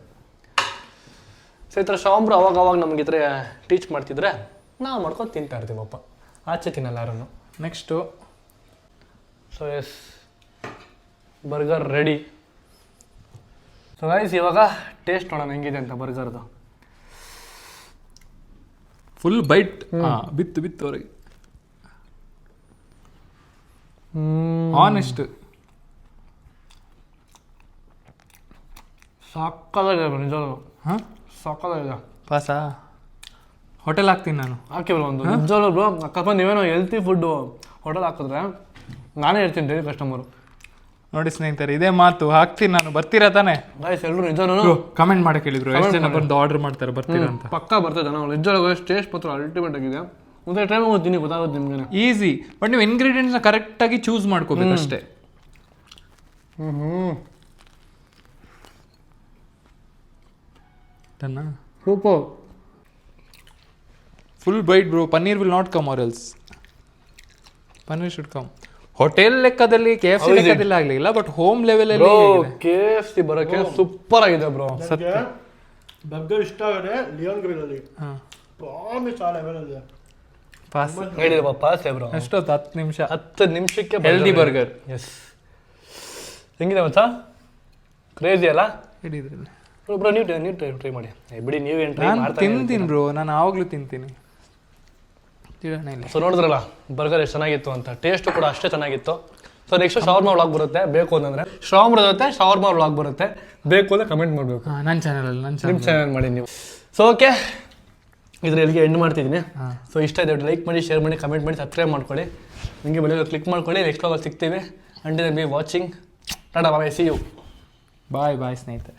ಸೊ ಈ ಥರ ಶಾಂಬ್ರು ಅವಾಗ ಅವಾಗ ನಮ್ಗೆ ಇದ್ರೆ ಟೀಚ್ ಮಾಡ್ತಿದ್ರೆ ನಾವು ಮಾಡ್ಕೊಂಡು ತಿಂತಾ ಇರ್ತೀವಪ್ಪ ಆಚೆ ತಿನ್ನಲ್ಲ ಯಾರನ್ನು. Next so yes burger ready so guys ಇವಾಗ ಟೇಸ್ಟ್ ನೋಡೋಣ ಹೆಂಗಿದೆ ಅಂತ ಬರ್ಗರ್ದು ಫುಲ್ ಬೈಟ್ ಬಿತ್ತು ಬಿತ್ತು ಅವ್ರಿಗೆ. ಆನೆಸ್ಟ್ ಸಾಕಾಗಿದೆ ನಿಜವಾಗ್ಲೂ. ಹಾಂ? ಸಾಕಾಗಿದೆ. ಪಾಸಾ? ಹೋಟೆಲ್ ಹಾಕ್ತೀನಿ ನಾನು. ಹಾಕಿ ಬ್ರೋ ಒಂದು. ನಿಜವಾಗ್ಲೂ ಬ್ರೋ ಅಕಸ್ಮಾತ್ ನೀವೇನೋ ಹೆಲ್ತಿ ಫುಡ್ಡು ಹೋಟೆಲ್ ಹಾಕಿದ್ರೆ ನಾನೇ ಹೇಳ್ತೀನಿ ಡೈಲಿ ಕಸ್ಟಮರು ನೋಡಿ ಸ್ನೇಹಿತರೆ ಇದೇ ಮಾತು ಹಾಕ್ತೀನಿ ನಾನು. ಬರ್ತೀರಾ ತಾನೆ? ಗಾಯ್ಸ್ ಎಲ್ಲರೂ ನಿಜನೂ? ಕಮೆಂಟ್ ಮಾಡಿ ಕೇಳಿದ್ರು ಎಷ್ಟು ಜನ ಬಂದು ಆರ್ಡರ್ ಮಾಡ್ತಾರೆ ಬರ್ತೀರಾ ಅಂತ. ಪಕ್ಕ ಬರ್ತದೆ ನಾವು ನಿಜವಾಗ ಟೇಸ್ಟ್ ಮಾತ್ರ ಅಲ್ಟಿಮೇಟ್ ಆಗಿದೆ. ಒಂದೇ ಟೈಮ್ ಹೋಗ್ತೀನಿ ಗೊತ್ತಾಗುತ್ತೆ ನಿಮ್ಗೆ ಈಸಿ ಬಟ್ ನೀವು ಇಂಗ್ರೀಡಿಯೆಂಟ್ಸ್ನ ಕರೆಕ್ಟಾಗಿ ಚೂಸ್ ಮಾಡ್ಕೋಬೇಕು ಅಷ್ಟೇ. ತನ್ನ? Super full bite bro paneer will not come or else paneer should come hotel ಲೆಕ್ಕದಲ್ಲಿ ಕೆ ಎಫ್ ಸಿ ಲೆಕ್ಕದಲ್ಲಿ ಆಗಲಿಲ್ಲ ಬಟ್ ಹೋಮ್ ಲೆವೆಲ್ ಅಲ್ಲಿ ಕೆ ಎಫ್ ಸಿ ಬರೋಕೆ ಸೂಪರ್ ಆಗಿದೆ ಬ್ರೋ. ಬರ್ಗರ್ ಇಷ್ಟ ಆಗಿದೆ ಲಿಯೋನ್ ಗ್ರಿಲಲ್ಲಿ ಪ್ರಾಮಿಸ್ ಆ ಲೆವೆಲಲ್ಲಿ ಪಾಸ್ ಹೇಳಿದಪ್ಪ ಪಾಸ್ ಬ್ರೋ? ಎಷ್ಟೊತ್ತು? ಹತ್ತು ನಿಮಿಷ. ಹತ್ತು ನಿಮಿಷಕ್ಕೆ ಹೆಲ್ದಿ ಬರ್ಗರ್ ಎಸ್ ಹೆಂಗಿದೆ ಮಚ್ಚ? ಕ್ರೇಜಿ ಅಲ್ಲ? ಹಿಡಿದ್ರಿ. ಬ್ರೋ ನೀವು ನೀವು ಟ್ರೈ ಟ್ರೈ ಮಾಡಿ. ಬಿಡಿ ಏನು ಟ್ರೈ ನಾನು ಮಾಡ್ತಾ ತಿಂತೀನಿ ಬ್ರೋ ನಾನು ಆವಾಗಲೂ ತಿಂತೀನಿ. ತಿಳೋಣ ಇಲ್ಲ. ಸೊ ನೋಡಿದ್ರಲ್ಲ ಬರ್ಗರ್ ಎಷ್ಟು ಚೆನ್ನಾಗಿತ್ತು ಅಂತ. ಟೇಸ್ಟು ಕೂಡ ಅಷ್ಟೇ ಚೆನ್ನಾಗಿತ್ತು. ಸೊ ನೆಕ್ಸ್ಟ್ ಶವರ್ಮಾ ವ್ಲಾಗ್ ಬರುತ್ತೆ. ಬೇಕು ಅಂತಂದ್ರೆ ಶವರ್ಮಾ ಜೊತೆ ಶವರ್ಮಾ ವ್ಲಾಗ್ ಬರುತ್ತೆ. ಬೇಕು ಅಂದ್ರೆ ಕಮೆಂಟ್ ಮಾಡಬೇಕು. ಹಾಂ ನನ್ನ ಚಾನಲಲ್ಲಿ ನನ್ನ ನಿಮ್ಮ ಚಾನಲ್ ಚಾನಲ್ ಮಾಡಿ ನೀವು. ಸೊ ಓಕೆ ಇದ್ರ ಎಲ್ಲಿಗೆ ಎಂಡ್ ಮಾಡ್ತಿದ್ದೀನಿ. ಸೊ ಇಷ್ಟ ಇದೆ ಲೈಕ್ ಮಾಡಿ ಶೇರ್ ಮಾಡಿ ಕಮೆಂಟ್ ಮಾಡಿ ಸಬ್ಸ್ಕ್ರೈಬ್ ಮಾಡ್ಕೊಳ್ಳಿ. ನಿಮಗೆ ಬೆಲೆ ಕ್ಲಿಕ್ ಮಾಡ್ಕೊಳ್ಳಿ. ನೆಕ್ಸ್ಟ್ ವ್ಲಾಗ್ ಸಿಗ್ತೀವಿ. And be watching Tata bye see you bye bye ಸ್ನೇಹಿತರೆ.